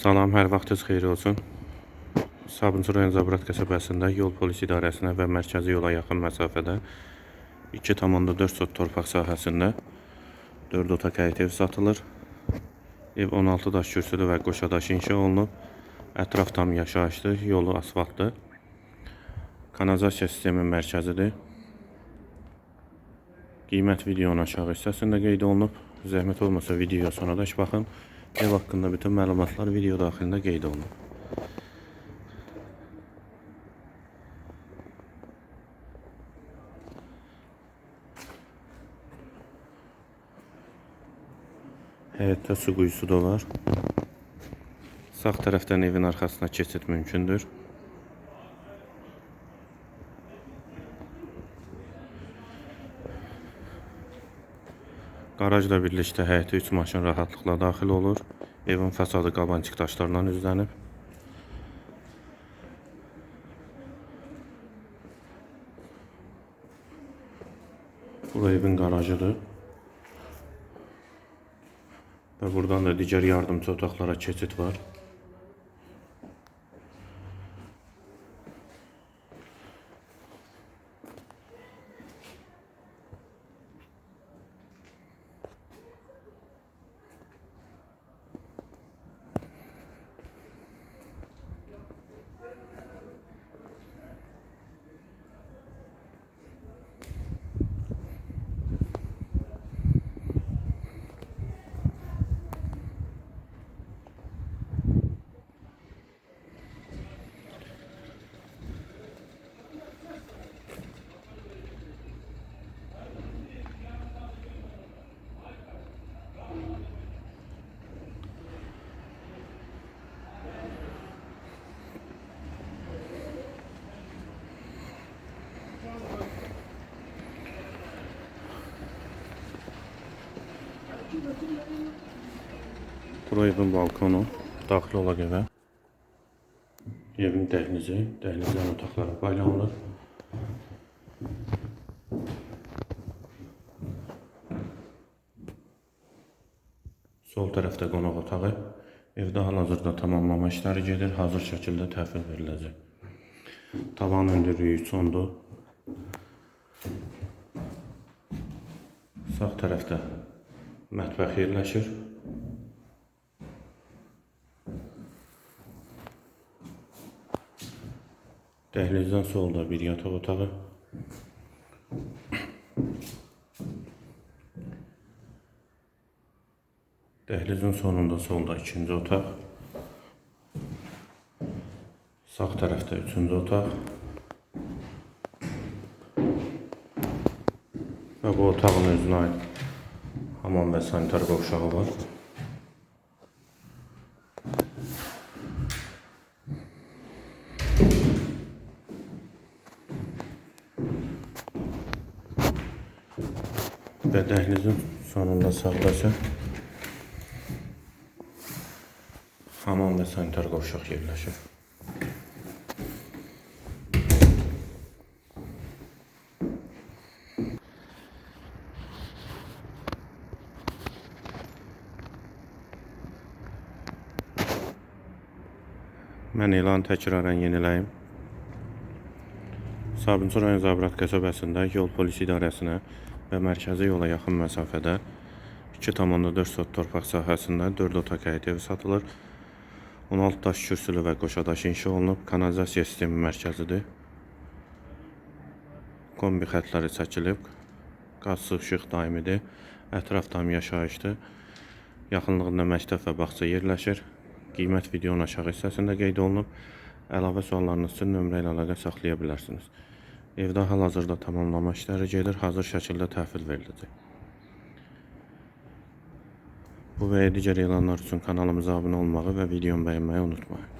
Salam, hər vaxtınız xeyir olsun. Sabunçu rayon Zabrat qəsəbəsində yol polis idarəsinə və mərkəzi yola yaxın məsafədə 2,4 sot torpaq sahəsində 4 otaq ev satılır. Ev 16 daş kürsülü və qoşadaş inşa olunub. Ətraf tam yaşayışlı, yolu asfaltlı. Kanalizasiya sistemi mərkəzidir. Qiymət videonun aşağı hissəsində qeyd olunub. Zəhmət olmasa videoya sonradaş baxın. Ev haqqında bütün məlumatlar video daxilində qeyd olunub. Həyətdə su quyusu da var. Sağ tərəfdən evin arxasına keçid mümkündür. Qarajla birlikdə həyətə 3 maşın rahatlıqla daxil olur. Evin fasadı qabancıq daşlarla üzlənib. Bu evin qarajıdır. Və buradan da digər yardımçı otaqlara keçid var. Bura evin balkonu, daxil olaq evə. Evin dəhlizi, dəhlizdən otaqlara paylanılır. Sol tərəfdə qonaq otağı. Evdə hal-hazırda tamamlama işləri gedir, hazır şəkildə təhvil veriləcək. Tavan hündürlüyü 3 ondur. Sağ tərəfdə mətbəx yerləşir. Dəhlizdən solda bir yataq otağı. Dəhlizin sonunda solda ikinci otaq. Sağ tərəfdə üçüncü otaq. Və bu otağın özünə aid hamam və sanitar qovşağı var. Və dəhlizin sonunda sağdasa hamam və sanitar qovşaq yerləşir. Mən elan təkrarən yeniləyim. Sabunçu rayon Zabrat qəsəbəsində yol polis idarəsinə və mərkəzi yola yaxın məsafədə 2,4 sot torpaq sahəsində 4 otaq həyət evi satılır. 16 daş kürsülü və qoşadaş inşa olunub. Kanalizasiya sistemi mərkəzidir. Kombi xətləri çəkilib. Qaz su işıq daimidir. Ətraf tam yaşayışdır. Yaxınlığında məktəb və bağça yerləşir. Qiymət videonun aşağı hissəsində qeyd olunub. Əlavə suallarınız üçün nömrə ilə əlaqə saxlaya bilərsiniz. Evdə hal-hazırda tamamlama işləri gedir, hazır şəkildə təhvil veriləcək. Bu və digər elanlar üçün kanalımıza abunə olmağı və videomu bəyənməyi unutmayın.